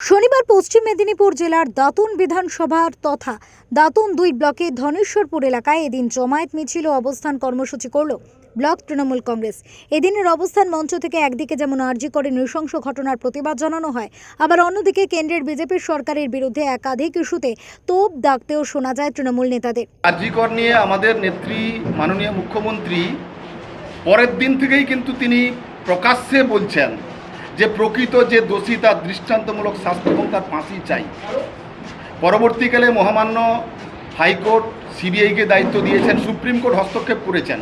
শনিবার পশ্চিম মেদিনীপুর জেলার দাতুন বিধানসভার তথা দাতুন দুই ব্লকে ধনেশ্বরপুর এলাকায় এদিন জমায়েত মিছিল ও অবস্থান কর্মসূচি করল ব্লক তৃণমূল কংগ্রেস। এদিনের অবস্থান মঞ্চ থেকে একদিকে যেমন আর্জি করে নৃশংস ঘটনার প্রতিবাদ জানানো হয়, আবার অন্যদিকে কেন্দ্রের বিজেপির সরকারের বিরুদ্ধে একাধিক ইস্যুতে তোপ দাগতেও শোনা যায় তৃণমূল নেতাদের। আরজিকর নিয়ে আমাদের নেত্রী, মাননীয় মুখ্যমন্ত্রী, পরের দিন থেকেই কিন্তু তিনি প্রকাশ্যে বলছেন যে প্রকৃত যে দোষী, তার দৃষ্টান্তমূলক শাস্তি এবং তার ফাঁসি চাই। পরবর্তীকালে মহামান্য হাইকোর্ট সিবিআইকে দায়িত্ব দিয়েছেন, সুপ্রিম কোর্ট হস্তক্ষেপ করেছেন।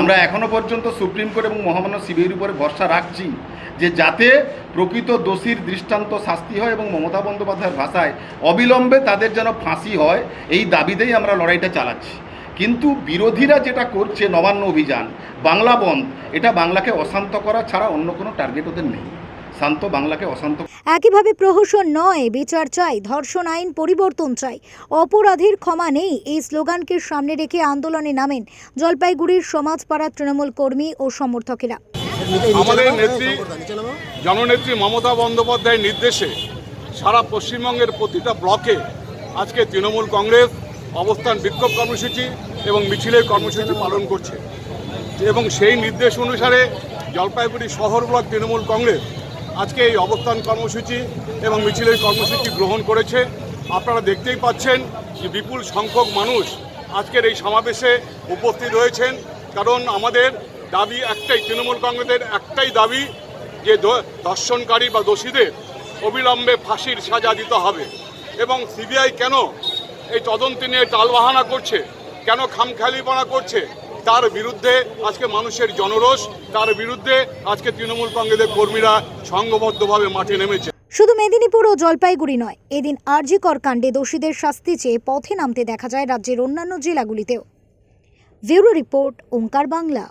আমরা এখনও পর্যন্ত সুপ্রিম কোর্ট এবং মহামান্য সিবিআইয়ের উপরে ভরসা রাখছি যে যাতে প্রকৃত দোষীর দৃষ্টান্ত শাস্তি হয় এবং মমতা বন্দ্যোপাধ্যায়ের ভাষায় অবিলম্বে তাদের যেন ফাঁসি হয়, এই দাবিতেই আমরা লড়াইটা চালাচ্ছি। কিন্তু বিরোধীরা যেটা করছে নবান্ন অভিযান বাংলা বন্ধ এটা বাংলাকে অশান্ত করা ছাড়া অন্য কোনো টার্গেট ওদের নেই। শান্ত বাংলাকে অশান্ত একইভাবে প্রহসন নয় বিচার চাই ধর্ষণ আইন পরিবর্তন চাই অপরাধীর ক্ষমা নেই এই স্লোগানকে সামনে রেখে আন্দোলনে নামেন জলপাইগুড়ির সমাজপাড়ার তৃণমূল কর্মী ও সমর্থকেরা। আমাদের নেত্রী জননেত্রী মমতা বন্দ্যোপাধ্যায়ের নির্দেশে সারা পশ্চিমবঙ্গের প্রতিটা ব্লকে আজকে তৃণমূল কংগ্রেস অবস্থান বিক্ষোভ কর্মসূচি এবং মিছিলের কর্মসূচি পালন করছে। এবং সেই নির্দেশ অনুসারে জলপাইগুড়ি শহর ব্লক তৃণমূল কংগ্রেস আজকে এই অবস্থান কর্মসূচি এবং মিছিলের কর্মসূচি গ্রহণ করেছে। আপনারা দেখতেই পাচ্ছেন যে বিপুল সংখ্যক মানুষ আজকের এই সমাবেশে উপস্থিত হয়েছেন কারণ আমাদের দাবি একটাই, তৃণমূল কংগ্রেসের একটাই দাবি যে দ- ধর্ষণকারী বা দোষীদের অবিলম্বে ফাঁসির সাজা দিতে হবে। এবং সিবিআই কেন এই তদন্ত নিয়ে টালবাহানা করছে, কেন খামখেয়ালিপনা করছে, তার বিরুদ্ধে আজকে মানুষের জনরোষ, তার বিরুদ্ধে আজকে তৃণমূল কংগ্রেসের কর্মীরা সংঘবদ্ধভাবে মাঠে নেমেছে। শুধু মেদিনীপুর ও জলপাইগুড়ি নয়, এদিন আরজিকর কাণ্ডে দোষীদের শাস্তি চেয়ে পথে নামতে দেখা যায় রাজ্যের অন্যান্য জেলাগুলিতেও। Bureau report, Onkar Bangla.